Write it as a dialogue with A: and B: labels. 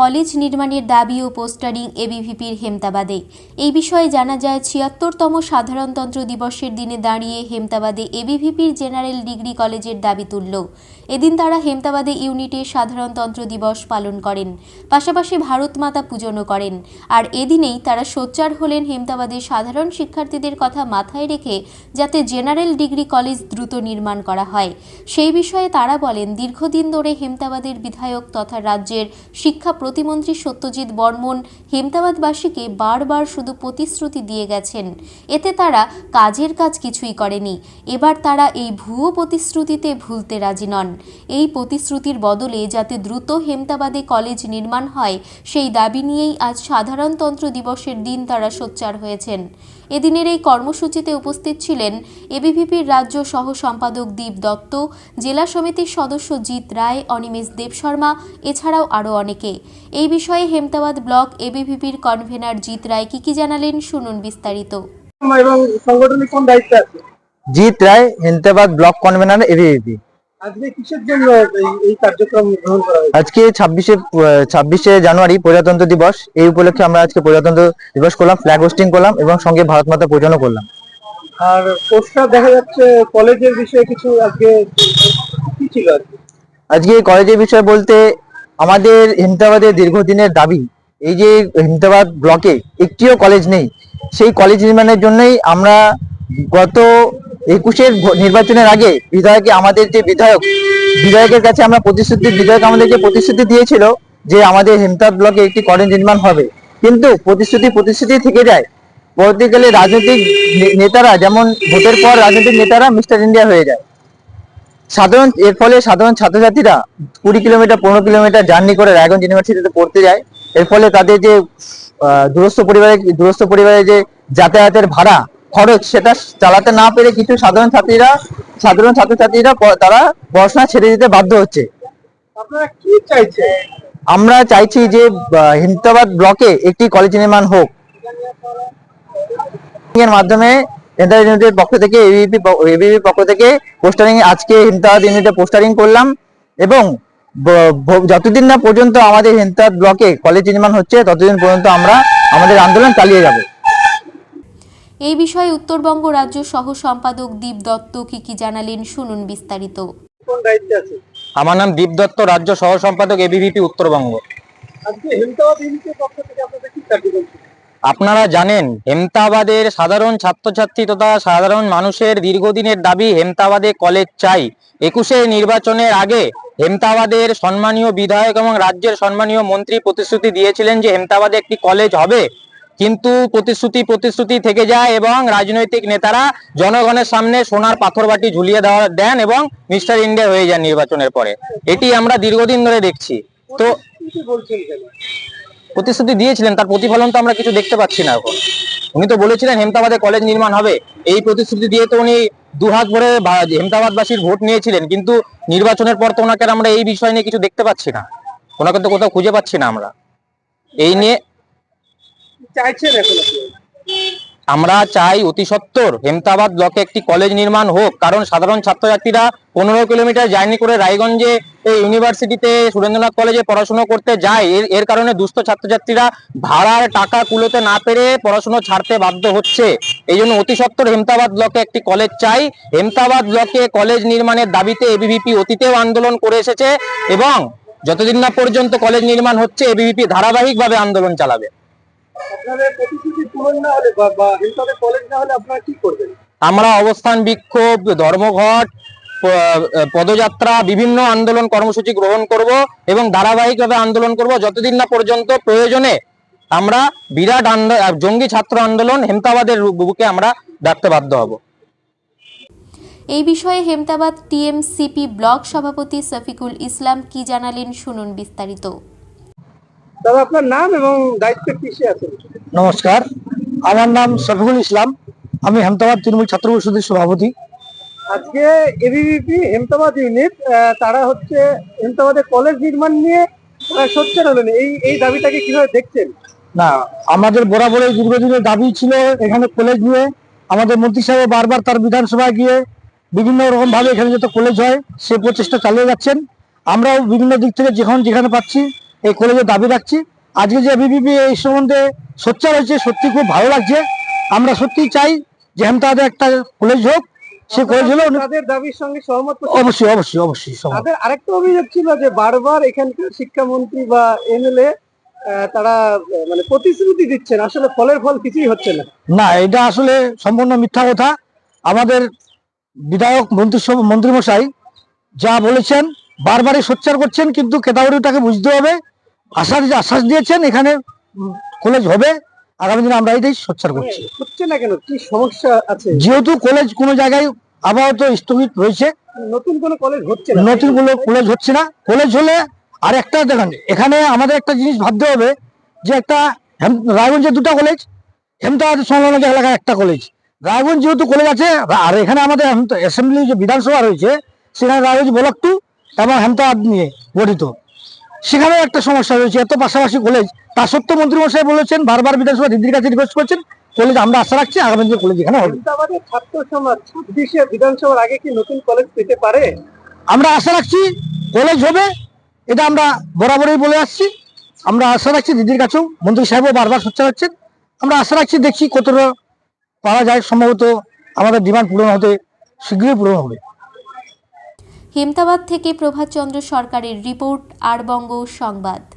A: College নির্মাণের দাবি ও postering এবিভিপির হেমতাবাদে। এই বিষয়ে জানা যায়, ছিয়াত্তরতম সাধারণতন্ত্র দিবসের দিনে দাঁড়িয়ে হেমতাবাদে এবিভিপির জেনারেল ডিগ্রি কলেজের দাবি তুলল। এদিন তারা হেমতাবাদে ইউনিটে সাধারণতন্ত্র দিবস পালন করেন। পাশাপাশি ভারত মাতা পূজনও করেন। আর এদিনেই তারা সোচ্চার হলেন হেমতাবাদের সাধারণ শিক্ষার্থীদের কথা মাথায় রেখে যাতে জেনারেল ডিগ্রি কলেজ দ্রুত নির্মাণ করা হয়। সেই বিষয়ে তারা বলেন, দীর্ঘদিন ধরে হেমতাবাদের বিধায়ক তথা রাজ্যের শিক্ষা প্রতিমন্ত্রী সত্যজিৎ বর্মন হেমতাবাদবাসীকে বারবার শুধু প্রতিশ্রুতি দিয়ে গেছেন। এতে তারা কাজের কাজ কিছুই করেনি। এবার তারা এই ভুয়ো প্রতিশ্রুতিতে ভুলতে রাজি নন। এই প্রতিশ্রুতির বদলে যাতে দ্রুত হেমতাবাদে কলেজ নির্মাণ হয়, সেই দাবি নিয়েই আজ সাধারণতন্ত্র দিবসের দিন তারা সোচ্চার হয়েছেন। এদিনের এই কর্মসূচিতে উপস্থিত ছিলেন এবিভিপির রাজ্য সহ সম্পাদক দীপ দত্ত, জেলা সমিতির সদস্য জিৎ রায়, অনিমেষ দেব শর্মা এছাড়াও আরও অনেকে। এই বিষয়ে হেমতাবাদ ব্লক এবিভিপির কনভেনার জিৎ রায় কি কি জানালেন শুনুন বিস্তারিত।
B: এবং সংগঠনের কোন দায়িত্বে আছে?
C: জিৎ রায় হেমতাবাদ ব্লক কনভেনার
B: হয়েছে?
C: আজকে ছাব্বিশে ছাব্বিশে জানুয়ারি প্রজাতন্ত্র দিবস। এই উপলক্ষে আমরা আজকে প্রজাতন্ত্র দিবস করলাম ফ্ল্যাগ হোস্টিং করলাম এবং সঙ্গে ভারত মাতা পূজনও করলাম।
B: আর পোস্টার দেখা যাচ্ছে কলেজের বিষয়ে কিছু আজকে কি ছিল
C: আজকে কলেজের বিষয় বলতে আমাদের হেমতাবাদের দীর্ঘদিনের দাবি, এই যে হেমতাবাদ ব্লকে একটিও কলেজ নেই, সেই কলেজ নির্মাণের জন্যই আমরা গত একুশের নির্বাচনের আগে বিধায়কে, আমাদের যে বিধায়ক, বিধায়কের কাছে আমরা প্রতিশ্রুতি, বিধায়ক আমাদেরকে প্রতিশ্রুতি দিয়েছিল যে আমাদের হেমতাবাদ ব্লকে একটি কলেজ নির্মাণ হবে, কিন্তু প্রতিশ্রুতি প্রতিশ্রুতি থেকে যায়, পরবর্তীকালে রাজনৈতিক নেতারা, যেমন ভোটের পর রাজনৈতিক নেতারা মিস্টার ইন্ডিয়া হয়ে যায়। সাধারণ এর ফলে সাধারণ ছাত্রছাত্রীরা কুড়ি কিলোমিটার পনেরো কিলোমিটার জার্নি করে রায়গঞ্জ ইউনিভার্সিটিতে পড়তে যায়। এর ফলে তাদের যে দূরস্থ পরিবারের দূরস্থ পরিবারে যে যাতায়াতের ভাড়া খরচ সেটা চালাতে না পেরে কিছু সাধারণ ছাত্রীরা সাধারণ ছাত্রছাত্রীরা তারা পড়াশোনা ছেড়ে দিতে বাধ্য হচ্ছে।
B: আপনারা কি চাইছেন?
C: আমরা চাইছি যে হিমতাবাদ ব্লকে একটি কলেজ নির্মাণ হোক। এর মাধ্যমে হেমতাবাদ ইউনিটের পক্ষ থেকে এবিপি এবিপি পক্ষ থেকে পোস্টারিং আজকে হিমতাবাদ ইউনিটে পোস্টারিং করলাম এবং যতদিন না পর্যন্ত আমাদের হেমতাবাদ ব্লকে কলেজ নির্মাণ হচ্ছে ততদিন পর্যন্ত আমরা আমাদের আন্দোলন চালিয়ে যাব।
A: এই বিষয়ে উত্তরবঙ্গ রাজ্য সহ সম্পাদক দীপ দত্ত কি কি জানালেন শুনুন বিস্তারিত।
B: কোন দায়িত্বে
D: আমার নাম দীপ দত্ত রাজ্য সহ সম্পাদক এবিভিপি উত্তরবঙ্গ।
B: আজকে হেমতাবাদ ইউনিটের পক্ষ থেকে আপনাদের কি কার্যক্রম
D: আপনারা জানেন, হেমতাবাদের সাধারণ ছাত্রছাত্রী তথা সাধারণ মানুষের দীর্ঘদিনের দাবি হেমতাবাদে কলেজ চাই। একুশে নির্বাচনের আগে হেমতাবাদের সম্মানীয় বিধায়ক এবং রাজ্যের সম্মানীয় মন্ত্রী প্রতিশ্রুতি দিয়েছিলেন যে হেমতাবাদে একটি কলেজ হবে। কিন্তু প্রতিশ্রুতি প্রতিশ্রুতি থেকে যায় এবং রাজনৈতিক নেতারা জনগণের সামনে সোনার পাথর বাটি ঝুলিয়ে দেওয়া দেন এবং মিস্টার ইন্ডিয়া হয়ে যান নির্বাচনের পরে। এটি আমরা দীর্ঘদিন ধরে দেখছি। তো প্রতিশ্রুতি দিয়েছিলেন তার প্রতিফলন তো আমরা কিছু দেখতে পাচ্ছি না এখন। উনি তো বলেছিলেন হেমতাবাদে কলেজ নির্মাণ হবে। এই প্রতিশ্রুতি দিয়ে তো উনি দুহাত ভরে হেমতাবাদবাসীর ভোট নিয়েছিলেন কিন্তু নির্বাচনের পর তো ওনাকে আমরা এই বিষয় নিয়ে কিছু দেখতে পাচ্ছি না। ওনাকে তো কোথাও খুঁজে পাচ্ছি না আমরা। এই নিয়ে
B: চাইছেন
D: আমরা চাই অতি সত্বর হেমতাবাদ ব্লকে একটি কলেজ নির্মাণ হোক কারণ সাধারণ ছাত্রছাত্রীরা পনেরো কিলোমিটার জার্নি করে রায়গঞ্জে এই ইউনিভার্সিটিতে সুরেন্দ্রনাথ কলেজে পড়াশোনা করতে যায় এর এর কারণে দুস্থ ছাত্রছাত্রীরা ভাড়ার টাকা কুলোতে না পেরে পড়াশুনো ছাড়তে বাধ্য হচ্ছে। এই জন্য অতি সত্বর হেমতাবাদ ব্লকে একটি কলেজ চাই। হেমতাবাদ ব্লকে কলেজ নির্মাণের দাবিতে এবিভিপি অতীতেও আন্দোলন করে এসেছে এবং যতদিন না পর্যন্ত কলেজ নির্মাণ হচ্ছে এবিভিপি ধারাবাহিকভাবে আন্দোলন চালাবে। আমরা অবস্থান বিক্ষোভ ধর্মঘট পদযাত্রা বিভিন্ন আন্দোলন কর্মসূচি গ্রহণ করব এবং ধারাবাহিকভাবে আন্দোলন করব। যতদিন না পর্যন্ত প্রয়োজনে আমরা বিরাট জঙ্গি ছাত্র আন্দোলন হেমতাবাদের বুকে আমরা ডাকতে বাধ্য হব।
A: এই বিষয়ে হেমতাবাদ টিএমসিপি ব্লক সভাপতি সফিকুল ইসলাম কি জানালেন শুনুন বিস্তারিত।
B: দাদা আপনার নাম এবং দায়িত্বে কিসে আছেন?
C: নমস্কার আমার নাম শফিকুল ইসলাম। আমি হেমতাবাদ তৃণমূল ছাত্র পরিষদের সভাপতি।
B: আজকে এবিভিপি হেমতাবাদ ইউনিট তারা হচ্ছে হেমতাবাদে কলেজ নির্মাণ নিয়ে সোচ্চার হলেন। এই এই দাবিটাকে কীভাবে দেখছেন?
C: না, আমাদের বরাবরই দীর্ঘদিনের দাবি ছিল এখানে কলেজ নিয়ে। আমাদের মন্ত্রী সাহেব বারবার তার বিধানসভায় গিয়ে বিভিন্ন রকম ভাবে এখানে যাতে কলেজ হয়, সে প্রচেষ্টা চালিয়ে যাচ্ছেন। আমরাও বিভিন্ন দিক থেকে যখন যেখানে পাচ্ছি,
E: এই কলেজের দাবি রাখছি। আজকে যে এবিপিপি এই সম্বন্ধে সোচ্চার হয়েছে, সত্যি খুব ভালো লাগছে। আমরা সত্যি চাই যে হেমতাবাদে একটা কলেজ হোক সে হলো
B: তাদের দাবির সঙ্গে সহমত
E: অবশ্যই অবশ্যই অবশ্যই।
B: তাদের আরেকটা অভিযোগ ছিল যে বারবার এখানকার শিক্ষামন্ত্রী বা এমএলএ তারা মানে প্রতিশ্রুতি দিচ্ছেন। আসলে ফলের ফল কিছুই হচ্ছে না।
E: না এটা আসলে সম্পূর্ণ মিথ্যা কথা। আমাদের বিধায়ক মন্ত্রী মন্ত্রীমশাই যা বলেছেন বারবারই সোচ্চার করছেন কিন্তু কেতাবরিটাকে বুঝতে হবে। আশ্বাস আশ্বাস দিয়েছেন এখানে কলেজ হবে। আগামী দিনে আমরা এটাই সোচ্চার করছি।
B: হচ্ছে না কেন? কি সমস্যা আছে?
E: যেহেতু কলেজ কোনো জায়গায় আপাতত স্থগিত রয়েছে।
B: নতুন কোনো কলেজ হচ্ছে না?
E: নতুন কোনো কলেজ হচ্ছে না। কলেজ হলে আর একটা দেখেন এখানে আমাদের একটা জিনিস ভাবতে হবে যে একটা রায়গঞ্জে দুটো কলেজ হেমতাবাদ সংলগ্ন এলাকায় একটা কলেজ রায়গঞ্জ যেহেতু কলেজ আছে আর এখানে আমাদের অ্যাসেম্বলি যে বিধানসভা রয়েছে সেখানে রায়গঞ্জ ব্লক টু এবং হেমতাবাদ নিয়ে গঠিত। সেখানেও একটা সমস্যা রয়েছে। এত পাশাপাশি কলেজ তা সত্ত্বেও মন্ত্রী মশাই বলেছেন বারবার বিধানসভা দিদির কাছে রিকোয়েস্ট করছেন কলেজ আমরা আশা রাখছি আগামী দিনে কলেজ এখানে হবে।
B: ছাত্র সমাজ ছাব্বিশে বিধানসভার আগে কি নতুন কলেজ পেতে পারে?
E: আমরা আশা রাখছি কলেজ হবে এটা আমরা বরাবরই বলে আসছি। আমরা আশা রাখছি দিদির কাছেও মন্ত্রী সাহেবও বারবার সোচ্চার হচ্ছেন। আমরা আশা রাখছি দেখছি কতটা পাওয়া যায় সম্ভবত আমাদের ডিমান্ড পূরণ হতে শীঘ্রই পূরণ হবে।
A: হেমতাবাদ থেকে প্রভাতচন্দ্র সরকারের রিপোর্ট আরবঙ্গ সংবাদ।